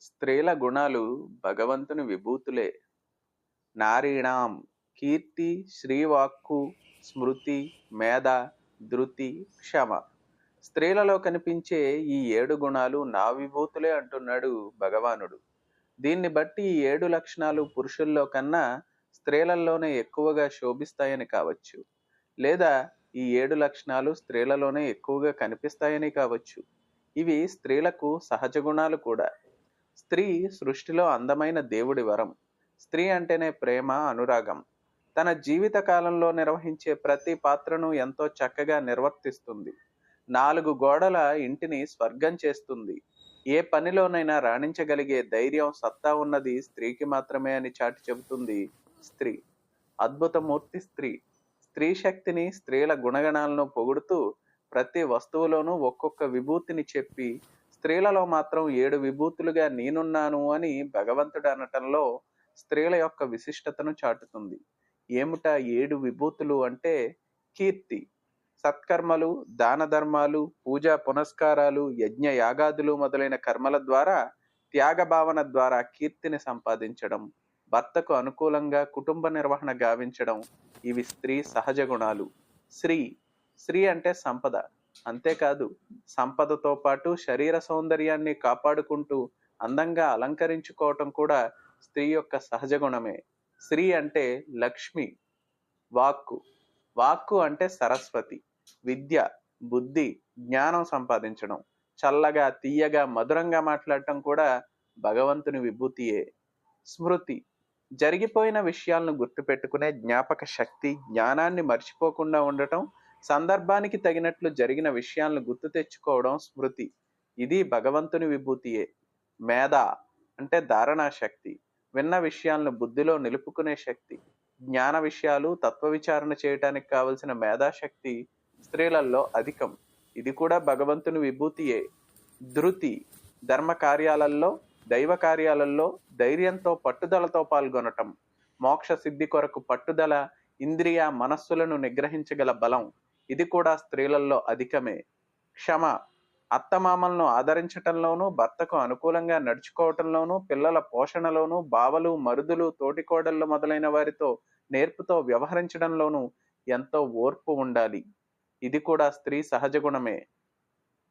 స్త్రీల గుణాలు భగవంతుని విభూతులే. నారీణాం కీర్తి శ్రీవాక్కు స్మృతి మేధ ధృతి క్షమ. స్త్రీలలో కనిపించే ఈ ఏడు గుణాలు నా విభూతులే అంటున్నాడు భగవానుడు. దీన్ని బట్టి ఈ ఏడు లక్షణాలు పురుషుల్లో కన్నా స్త్రీలలోనే ఎక్కువగా శోభిస్తాయని కావచ్చు. లేదా ఈ ఏడు లక్షణాలు స్త్రీలలోనే ఎక్కువగా కనిపిస్తాయని కావచ్చు. ఇవి స్త్రీలకు సహజ గుణాలు కూడా. స్త్రీ సృష్టిలో అందమైన దేవుడి వరం. స్త్రీ అంటేనే ప్రేమ అనురాగం. తన జీవిత కాలంలో నిర్వహించే ప్రతి పాత్రను ఎంతో చక్కగా నిర్వర్తిస్తుంది. నాలుగు గోడల ఇంటిని స్వర్గం చేస్తుంది. ఏ పనిలోనైనా రాణించగలిగే ధైర్యం సత్తా ఉన్నది స్త్రీకి మాత్రమే అని చాటి చెబుతుంది స్త్రీ. అద్భుతమూర్తి స్త్రీ. స్త్రీ శక్తిని స్త్రీల గుణగణాలను పొగుడుతూ ప్రతి వస్తువులోనూ ఒక్కొక్క విభూతిని చెప్పి స్త్రీలలో మాత్రం ఏడు విభూతులుగా నేనున్నాను అని భగవంతుడు అనటంలో స్త్రీల యొక్క విశిష్టతను చాటుతుంది. ఏమిటా ఏడు విభూతులు అంటే? కీర్తి సత్కర్మలు దాన ధర్మాలు పూజా పునస్కారాలు యజ్ఞ యాగాదులు మొదలైన కర్మల ద్వారా త్యాగ భావన ద్వారా కీర్తిని సంపాదించడం భర్తకు అనుకూలంగా కుటుంబ నిర్వహణ గావించడం ఇవి స్త్రీ సహజ గుణాలు. శ్రీ శ్రీ అంటే సంపద. అంతేకాదు సంపదతో పాటు శరీర సౌందర్యాన్ని కాపాడుకుంటూ అందంగా అలంకరించుకోవటం కూడా స్త్రీ యొక్క సహజ గుణమే. స్త్రీ అంటే లక్ష్మి వాక్కు. వాక్కు అంటే సరస్వతి. విద్య బుద్ధి జ్ఞానం సంపాదించడం. చల్లగా తీయగా మధురంగా మాట్లాడటం కూడా భగవంతుని విభూతియే. స్మృతి. జరిగిపోయిన విషయాలను గుర్తుపెట్టుకునే జ్ఞాపక శక్తి జ్ఞానాన్ని మర్చిపోకుండా ఉండటం సందర్భానికి తగినట్లు జరిగిన విషయాలను గుర్తు తెచ్చుకోవడం స్మృతి. ఇది భగవంతుని విభూతియే. మేధ అంటే ధారణా శక్తి. విన్న విషయాలను బుద్ధిలో నిలుపుకునే శక్తి. జ్ఞాన విషయాలు తత్వ విచారణ చేయటానికి కావలసిన మేధాశక్తి స్త్రీలలో అధికం. ఇది కూడా భగవంతుని విభూతియే. ధృతి ధర్మ కార్యాలలో దైవ కార్యాలలో ధైర్యంతో పట్టుదలతో పాల్గొనటం. మోక్ష సిద్ధి కొరకు పట్టుదల ఇంద్రియ మనస్సులను నిగ్రహించగల బలం. ఇది కూడా స్త్రీలలో అధికమే. క్షమ. అత్తమామలను ఆదరించటంలోనూ భర్తకు అనుకూలంగా నడుచుకోవటంలోనూ పిల్లల పోషణలోనూ బావలు మరుదులు తోటికోడళ్ళు మొదలైన వారితో నేర్పుతో వ్యవహరించడంలోనూ ఎంతో ఓర్పు ఉండాలి. ఇది కూడా స్త్రీ సహజ గుణమే.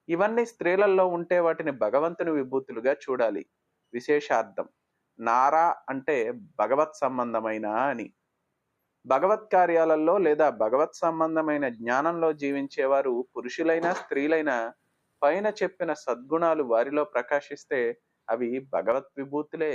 ఇవన్నీ స్త్రీలలో ఉంటే వాటిని భగవంతుని విభూతులుగా చూడాలి. విశేషార్థం. నారా అంటే భగవత్ సంబంధమైన అని. భగవత్ కార్యాలలో లేదా భగవత్ సంబంధమైన జ్ఞానంలో జీవించేవారు పురుషులైనా స్త్రీలైనా పైన చెప్పిన సద్గుణాలు వారిలో ప్రకాశిస్తే అవి భగవత్ విభూతులే